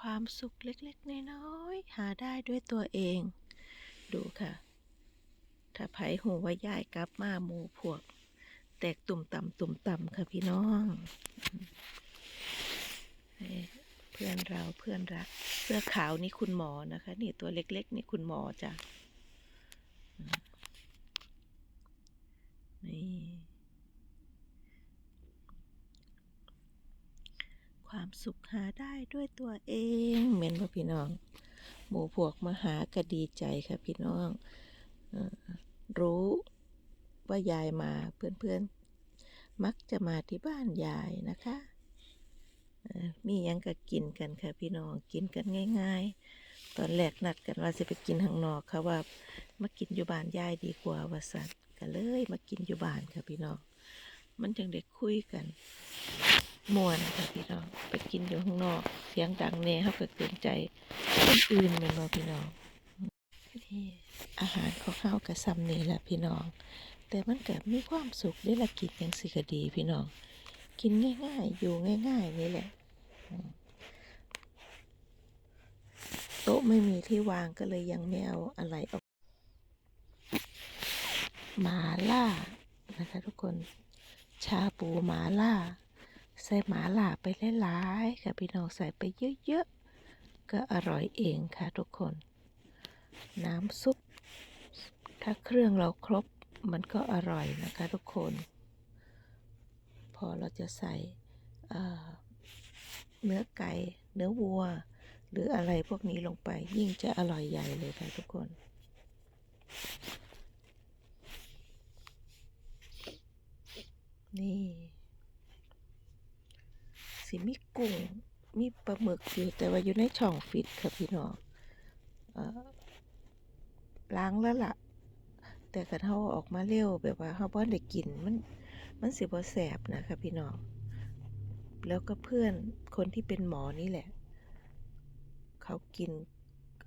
ความสุขเล็กๆ น้อยๆ หาได้ด้วยตัวเอง ดูค่ะ ถ้าไผหูว่ายายกลับมาหมูพวก แตกตุ่มต่ำตุ่มต่ำค่ะพี่น้องเพื่อนเราเพื่อนรัก เสื้อขาวนี่คุณหมอนะคะ นี่ตัวเล็ก ๆ นี่คุณหมอจ้ะอืมนี่ ความสุขหาได้ด้วยตัวเองเหม็นว่าพี่น้อง หมู่พวกมาหาก็ดีใจค่ะพี่น้องอรู้ว่ายายมาเพื่อนๆ มักจะมาที่บ้านยายนะคะมียังก็กินกันค่ะพี่น้องกินกันง่าย ๆ ตอนแรกนัดกันว่าจะไปกินข้างนอกค่ะว่ามากินอยู่บ้านยายดีกว่าว่าสัตว์ก็เลยมากินอยู่บ้านค่ะพี่น้องมันจึงได้คุยกัน ม่วนค่ะพี่น้อง ไปกินอยู่ข้างนอก เสียงดังแน่เขาก็เกรงใจคนอื่นแม่นบ่พี่น้องนี่อาหารของเข้าก็ซ้ำนี่แหละพี่น้อง แต่มันก็มีความสุขได้ละกินอย่างสิกดีพี่น้อง กินง่าย ๆ อยู่ง่าย ๆ นี่แหละ โต๊ะไม่มีที่วางก็เลยยังไม่เอาอะไรออกหมาล่านะคะทุกคน ชาปูหมาล่า ใส่หมาล่าไปหลายๆค่ะพี่น้องใส่ไปเยอะๆ ก็อร่อยเองค่ะทุกคน น้ำซุป ถ้าเครื่องเราครบมันก็อร่อยนะคะทุกคน พอเราจะใส่เอ่อเนื้อไก่ เนื้อวัว หรืออะไรพวกนี้ลงไป ยิ่งจะอร่อยใหญ่เลยค่ะทุกคนนี่ สิมีกุ้ง มีปลาหมึกอยู่แต่ว่าอยู่ในช่องฟิตค่ะพี่น้องล้างแล้วล่ะ แต่กระเท่าออกมาเร็วแบบว่าเฮาบ่ได้กินมันมันสิบ่แสบนะคะพี่น้อง แล้วก็เพื่อนคนที่เป็นหมอนี่แหละ เขากิน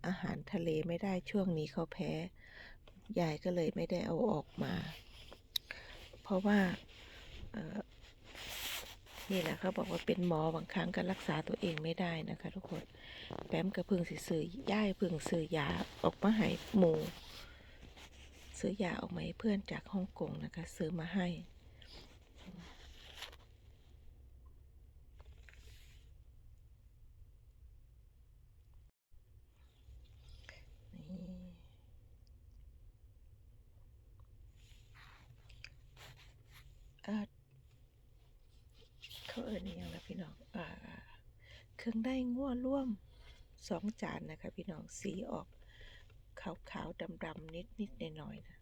อาหารทะเลไม่ได้ช่วงนี้เขาแพ้ ยายก็เลยไม่ได้เอาออกมา เพราะว่า นี่แหละเขาบอกว่าเป็นหมอบางครั้งก็รักษาตัวเองไม่ได้นะคะ ทุกคนแปมกระพึงสิซื้อย่ายพึงซื้อยาออกมาให้หมูซื้อยาออกมาให้เพื่อนจากฮ่องกงนะคะ ซื้อมาให้ นี่เอ่อเขาเอิญอย่างละพี่น้องอ่าเครื่องได้ง่วร่วมสองจานนะคะพี่น้องสีออกขาวขาวดำๆนิดนิดหน่อยๆนะ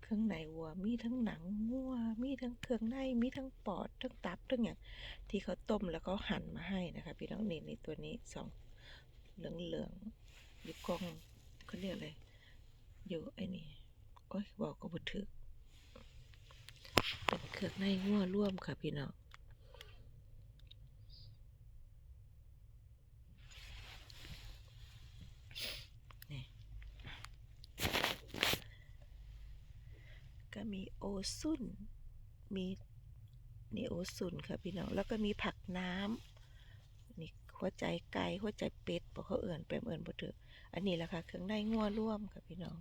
เครื่องในวัวมีทั้งหนังงัวมีทั้งเครื่องในมีทั้งปอดทั้งตับทั้งอย่างที่เขาต้มแล้วก็หั่นมาให้นะคะพี่น้องนี่นตัวนี้สองเหลืองๆอยู่กองเขาเรียกอะไรอยู่ไอ้นี่โอ้ยบอกก็บ่ถึกเป็นเครื่องในงัวร่วมค่ะพี่น้อง โอซุนมีนี่โอซุนค่ะพี่น้อง แล้วก็มีผักน้ำนี่หัวใจไก่หัวใจเป็ดบอกเขาเอื่นไปมเอื่นบ่เถอะอันนี้แหละค่ะเครื่องในงัวร่วมค่ะพี่น้อง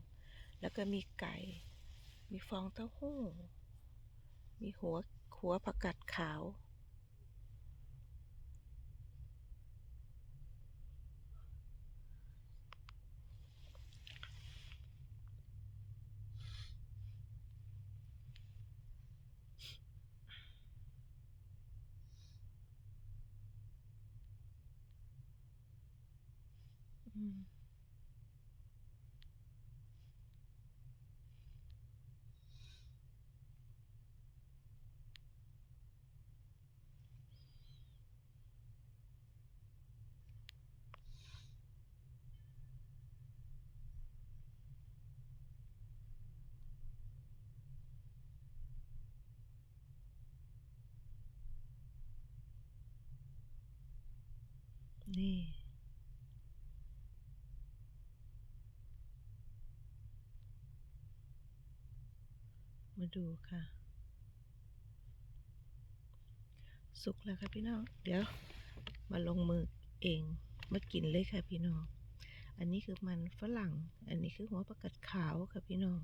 แล้วก็มีไก่ มีฟองเต้าหู้ มีหัวหัวผักกาดขาว อืมนี่ มา ดูค่ะ สุกแล้วค่ะพี่น้อง เดี๋ยวมาลงมือเองมากินเลยค่ะพี่น้อง อันนี้คือมันฝรั่ง อันนี้คือหัวประกัดขาวค่ะพี่น้อง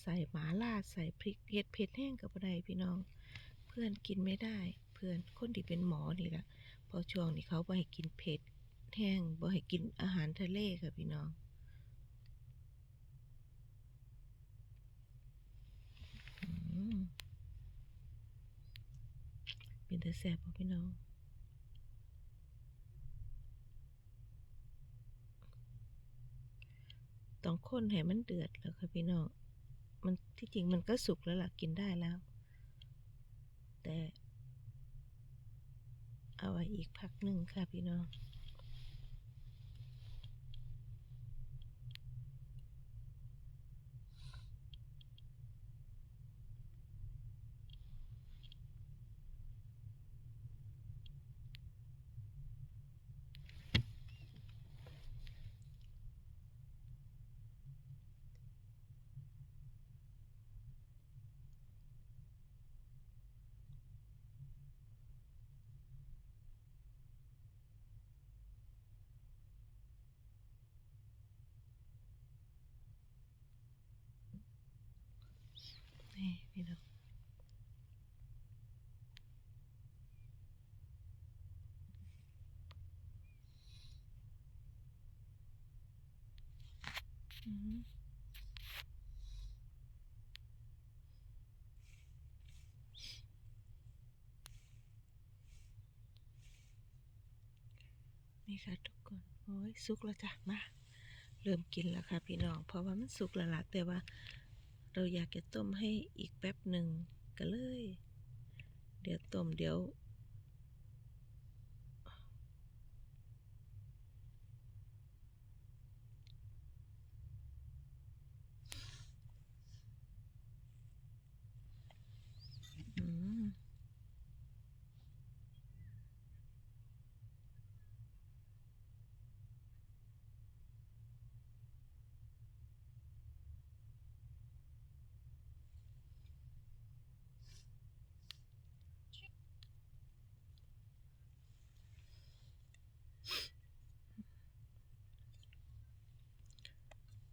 ใส่หมาล่าใส่พริกเผ็ดเผ็ดแห้งกับอะไรพี่น้อง เพื่อนกินไม่ได้ เพื่อนคนที่เป็นหมอนี่แหละพอช่วงนี้เขาบ่ให้กินเผ็ดแห้งบ่ให้กินอาหารทะเลค่ะพี่น้อง อืม เป็นแต่แสบบ่พี่น้องต้องคนให้มันเดือดแล้วค่ะพี่น้องมันที่จริงมันก็สุกแล้วล่ะกินได้แล้ว แต่ เอาไว้อีกพักหนึ่งค่ะพี่น้อง นี่พี่น้องอืมนี่ค่ะทุกคน โอ้ยสุกแล้วจ้ะ มา เริ่มกินแล้วค่ะพี่น้อง เพราะว่ามันสุกแล้วล่ะแต่ว่า เราอยากจะต้มให้อีกแป๊บหนึ่งก็เลย เดี๋ยวต้มเดี๋ยว อืม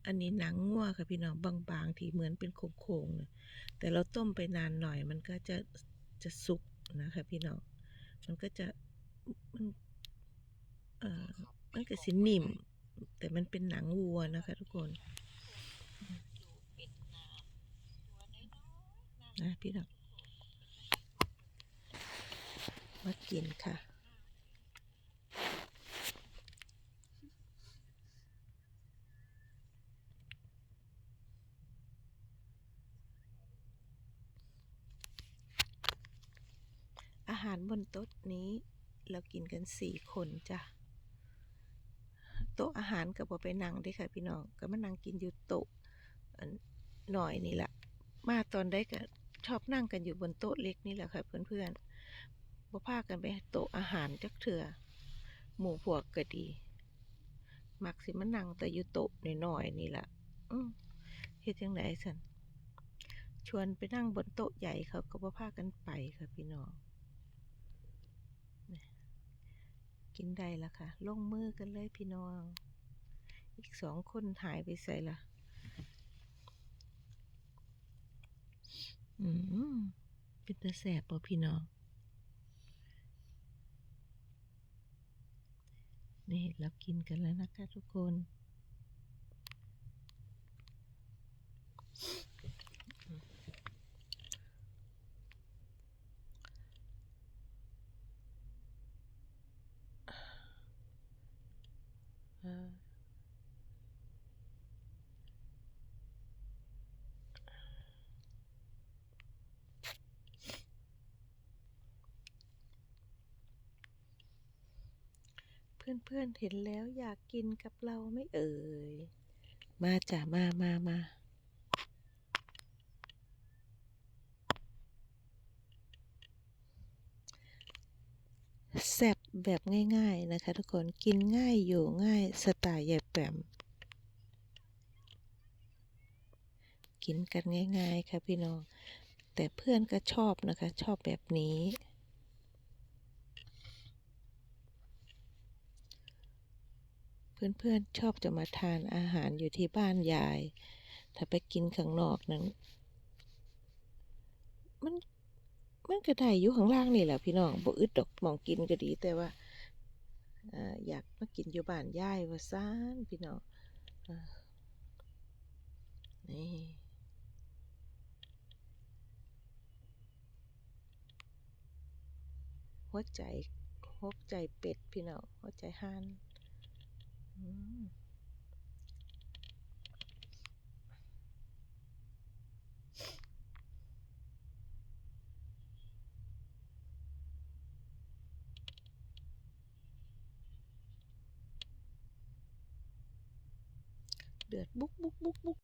อันนี้หนังงัวค่ะพี่น้องบางๆ ที่เหมือนเป็นโค้งๆเลยแต่เราต้มไปนานหน่อย มันก็จะจะสุกนะคะพี่น้อง มันก็จะมันเอ่อมันก็สินิ่ม แต่มันเป็นหนังวัวนะคะทุกคนนะพี่น้องมากินค่ะ หารบนโต๊ะนี้ เรากินกันสี่คนจ้ะโต๊ะอาหารกับบ่ไปนั่งเด้ค่ะพี่น้องก็มานั่งกินอยู่โต๊ะหน่อยนี่แหละมาตอนได้ก็ชอบนั่งกันอยู่บนโต๊ะเล็กนี่แหละค่ะเพื่อนๆบ่พากันไปโต๊ะอาหารจักเถื่อหมู่พวกก็ดี มักสิมานั่งแต่อยู่โต๊ะหน้อยๆนี่แหละเฮ็ดจังไดสันชวนไปนั่งบนโต๊ะใหญ่เขาก็บ่พากันไปค่ะพี่น้อง กินได้ละค่ะ ลงมือกันเลยพี่น้อง อีกสองคนหายไปใส่ละอืมเป็นตาแสบป่ะพี่น้อง นี่เรากินกันแล้วนะคะทุกคน เพื่อนๆเห็นแล้วอยากกินกับเราไม่เอ่ย มาจ้ะมามามาแซบแบบง่ายๆนะคะทุกคนกินง่ายอยู่ง่ายสไตล์ยายแปมกินกันง่ายๆค่ะพี่น้อง แต่เพื่อนก็ชอบนะคะ ชอบแบบนี้ เพื่อนๆชอบจะมาทานอาหารอยู่ที่บ้านยาย ถ้าไปกินข้างนอกนั้นมันมันก็ได้อยู่ข้างล่างนี่แหละพี่น้องบ่อึดดอกมองกินก็ดีแต่ว่าอยากมากินอยู่บ้านยายว่าซ่านพี่น้องนี่หัวใจหัวใจเป็ดพี่น้องหัวใจห่าน เดือดบุกบุกบุกบุก